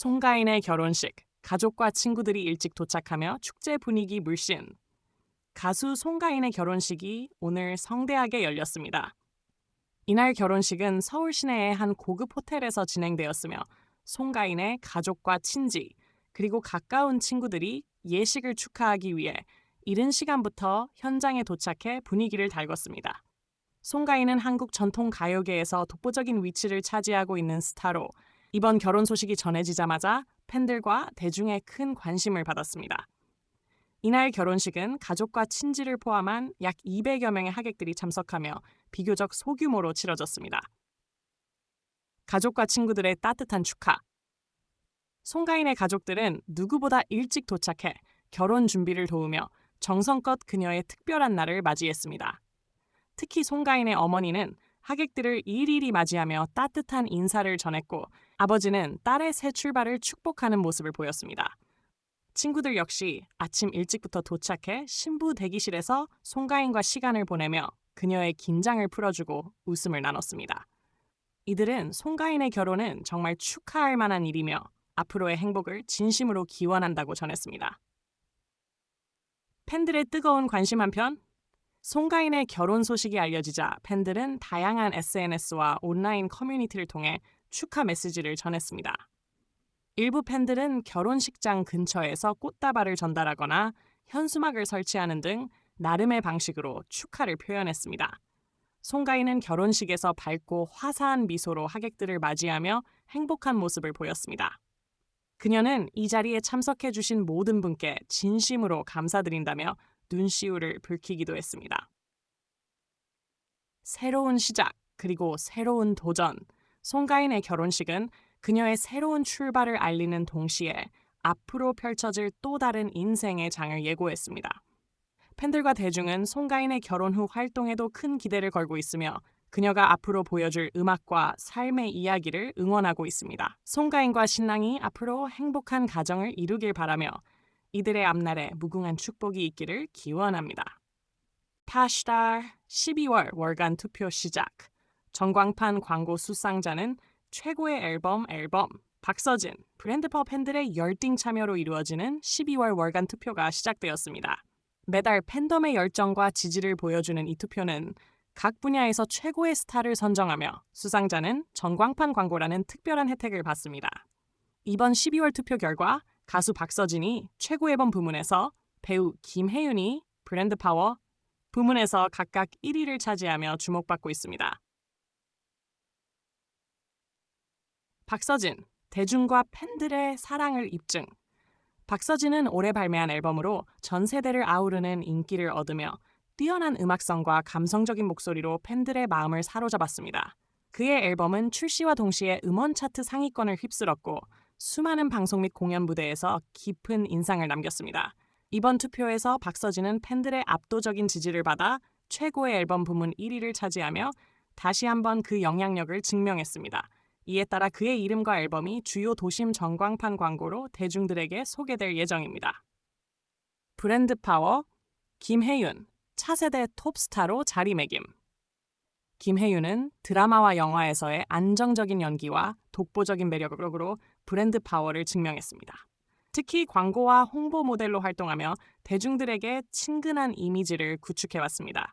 송가인의 결혼식, 가족과 친구들이 일찍 도착하며 축제 분위기 물씬. 가수 송가인의 결혼식이 오늘 성대하게 열렸습니다. 이날 결혼식은 서울 시내의 한 고급 호텔에서 진행되었으며 송가인의 가족과 친지 그리고 가까운 친구들이 예식을 축하하기 위해 이른 시간부터 현장에 도착해 분위기를 달궜습니다. 송가인은 한국 전통 가요계에서 독보적인 위치를 차지하고 있는 스타로 이번 결혼 소식이 전해지자마자 팬들과 대중의 큰 관심을 받았습니다. 이날 결혼식은 가족과 친지를 포함한 약 200여 명의 하객들이 참석하며 비교적 소규모로 치러졌습니다. 가족과 친구들의 따뜻한 축하. 송가인의 가족들은 누구보다 일찍 도착해 결혼 준비를 도우며 정성껏 그녀의 특별한 날을 맞이했습니다. 특히 송가인의 어머니는 하객들을 일일이 맞이하며 따뜻한 인사를 전했고 아버지는 딸의 새 출발을 축복하는 모습을 보였습니다. 친구들 역시 아침 일찍부터 도착해 신부 대기실에서 송가인과 시간을 보내며 그녀의 긴장을 풀어주고 웃음을 나눴습니다. 이들은 송가인의 결혼은 정말 축하할 만한 일이며 앞으로의 행복을 진심으로 기원한다고 전했습니다. 팬들의 뜨거운 관심 한편 송가인의 결혼 소식이 알려지자 팬들은 다양한 SNS와 온라인 커뮤니티를 통해 축하 메시지를 전했습니다. 일부 팬들은 결혼식장 근처에서 꽃다발을 전달하거나 현수막을 설치하는 등 나름의 방식으로 축하를 표현했습니다. 송가인은 결혼식에서 밝고 화사한 미소로 하객들을 맞이하며 행복한 모습을 보였습니다. 그녀는 이 자리에 참석해 주신 모든 분께 진심으로 감사드린다며 눈시울을 붉히기도 했습니다. 새로운 시작 그리고 새로운 도전. 송가인의 결혼식은 그녀의 새로운 출발을 알리는 동시에 앞으로 펼쳐질 또 다른 인생의 장을 예고했습니다. 팬들과 대중은 송가인의 결혼 후 활동에도 큰 기대를 걸고 있으며 그녀가 앞으로 보여줄 음악과 삶의 이야기를 응원하고 있습니다. 송가인과 신랑이 앞으로 행복한 가정을 이루길 바라며 이들의 앞날에 무궁한 축복이 있기를 기원합니다. 파시달 12월 월간 투표 시작. 전광판 광고 수상자는 최고의 앨범 앨범 박서진 브랜드퍼 팬들의 열띤 참여로 이루어지는 12월 월간 투표가 시작되었습니다. 매달 팬덤의 열정과 지지를 보여주는 이 투표는 각 분야에서 최고의 스타를 선정하며 수상자는 전광판 광고라는 특별한 혜택을 받습니다. 이번 12월 투표 결과 가수 박서진이 최고 앨범 부문에서 배우 김혜윤이 브랜드 파워 부문에서 각각 1위를 차지하며 주목받고 있습니다. 박서진, 대중과 팬들의 사랑을 입증. 박서진은 올해 발매한 앨범으로 전 세대를 아우르는 인기를 얻으며 뛰어난 음악성과 감성적인 목소리로 팬들의 마음을 사로잡았습니다. 그의 앨범은 출시와 동시에 음원 차트 상위권을 휩쓸었고 수많은 방송 및 공연 무대에서 깊은 인상을 남겼습니다. 이번 투표에서 박서진은 팬들의 압도적인 지지를 받아 최고의 앨범 부문 1위를 차지하며 다시 한번 그 영향력을 증명했습니다. 이에 따라 그의 이름과 앨범이 주요 도심 전광판 광고로 대중들에게 소개될 예정입니다. 브랜드 파워 김혜윤 차세대 톱스타로 자리매김 김혜윤은 드라마와 영화에서의 안정적인 연기와 독보적인 매력으로 브랜드 파워를 증명했습니다. 특히 광고와 홍보 모델로 활동하며 대중들에게 친근한 이미지를 구축해왔습니다.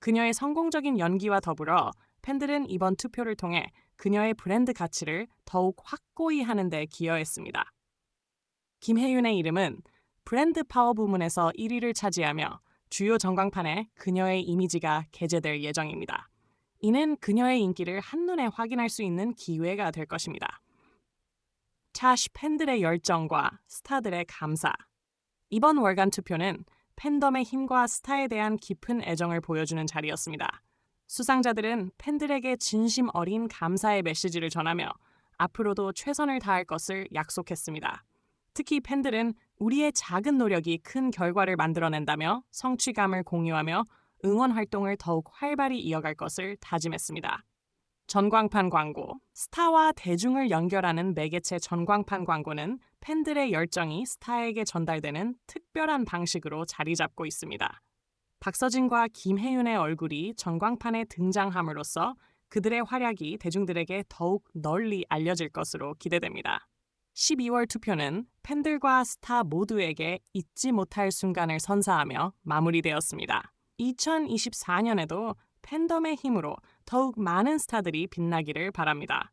그녀의 성공적인 연기와 더불어 팬들은 이번 투표를 통해 그녀의 브랜드 가치를 더욱 확고히 하는 데 기여했습니다. 김혜윤의 이름은 브랜드 파워 부문에서 1위를 차지하며 주요 전광판에 그녀의 이미지가 게재될 예정입니다. 이는 그녀의 인기를 한눈에 확인할 수 있는 기회가 될 것입니다. 차시 팬들의 열정과 스타들의 감사. 이번 월간 투표는 팬덤의 힘과 스타에 대한 깊은 애정을 보여주는 자리였습니다. 수상자들은 팬들에게 진심 어린 감사의 메시지를 전하며 앞으로도 최선을 다할 것을 약속했습니다. 특히 팬들은 우리의 작은 노력이 큰 결과를 만들어낸다며 성취감을 공유하며 응원 활동을 더욱 활발히 이어갈 것을 다짐했습니다. 전광판 광고 스타와 대중을 연결하는 매개체 전광판 광고는 팬들의 열정이 스타에게 전달되는 특별한 방식으로 자리 잡고 있습니다. 박서진과 김혜윤의 얼굴이 전광판에 등장함으로써 그들의 활약이 대중들에게 더욱 널리 알려질 것으로 기대됩니다. 12월 투표는 팬들과 스타 모두에게 잊지 못할 순간을 선사하며 마무리되었습니다. 2024년에도 팬덤의 힘으로 더욱 많은 스타들이 빛나기를 바랍니다.